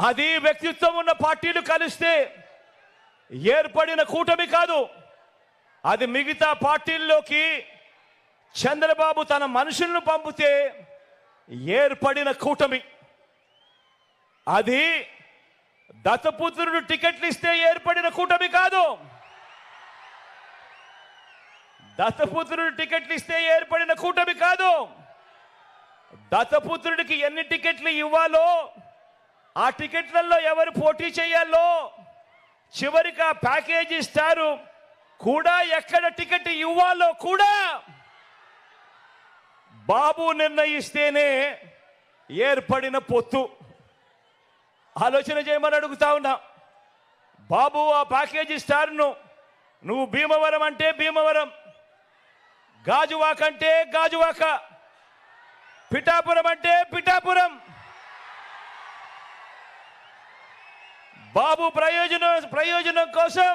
అది వ్యక్తిత్వం ఉన్న పార్టీలు కలిస్తే ఏర్పడిన కూటమి కాదు. అది మిగతా పార్టీల్లోకి చంద్రబాబు తన మనుషులను పంపితే ఏర్పడిన కూటమి. అది దత్తపుత్రుడు టికెట్లు ఇస్తే ఏర్పడిన కూటమి కాదు. దత్తపుత్రుడు టికెట్లు ఇస్తే ఏర్పడిన కూటమి కాదు. దత్తపుత్రుడికి ఎన్ని టికెట్లు ఇవ్వాలో ఆ టికెట్లలో ఎవరు పోటీ చేయాలో చివరికి ఆ ప్యాకేజీ ఇస్తారు. కూడా ఎక్కడ టికెట్ ఇవ్వాలో కూడా బాబు నిర్ణయిస్తేనే ఏర్పడిన పొత్తు. ఆలోచన చేయమని అడుగుతా ఉన్నా. బాబు ఆ ప్యాకేజీ స్టార్ను నువ్వు భీమవరం అంటే భీమవరం. గాజువాక అంటే గాజువాక. పిఠాపురం అంటే పిఠాపురం. బాబు ప్రయోజనం ప్రయోజనం కోసం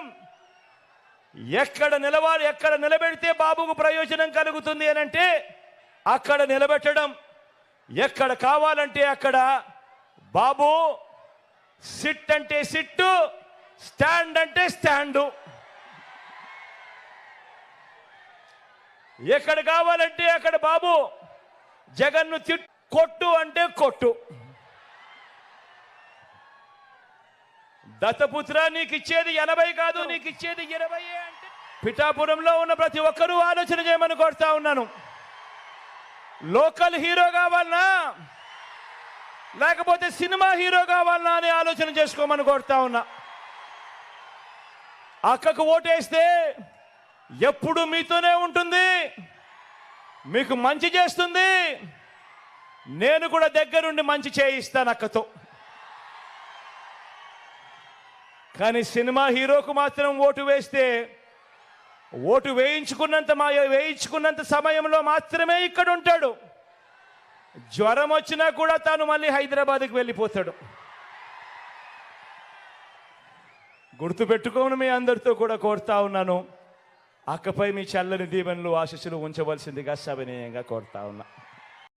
ఎక్కడ నిలవాలి ఎక్కడ నిలబెడితే బాబుకు ప్రయోజనం కలుగుతుంది అని అంటే అక్కడ నిలబెట్టడం. ఎక్కడ కావాలంటే అక్కడ బాబు సిట్ అంటే సిట్టు స్టాండ్ అంటే స్టాండు. ఎక్కడ కావాలంటే అక్కడ బాబు జగన్ను తిట్టు కొట్టు అంటే కొట్టు. దత్తపుత్ర నీకు ఇచ్చేది ఎనభై కాదు నీకు ఇచ్చేది ఇరవై అంటే పిఠాపురంలో ఉన్న ప్రతి ఒక్కరూ ఆలోచన చేయమని కోరుతా ఉన్నాను. లోకల్ హీరో కావాలనా? లేకపోతే సినిమా హీరో కావాలనా అని ఆలోచన చేసుకోమని కోరుతా ఉన్నా. అక్కకు ఓటేస్తే ఎప్పుడు మీతోనే ఉంటుంది మీకు మంచి చేస్తుంది నేను కూడా దగ్గరుండి మంచి చేయిస్తాను అక్కతో. కానీ సినిమా హీరోకు మాత్రం ఓటు వేస్తే ఓటు వేయించుకున్నంత మా వేయించుకున్నంత సమయంలో మాత్రమే ఇక్కడ ఉంటాడు జ్వరం వచ్చినా కూడా తాను మళ్ళీ హైదరాబాద్కి వెళ్ళిపోతాడు. గుర్తుపెట్టుకోమని మీ అందరితో కూడా కోరుతా ఉన్నాను. అక్కపై మీ చల్లని దీవెనలు ఆశీస్సులు ఉంచవలసిందిగా సవినీయంగా కోరుతా ఉన్నా.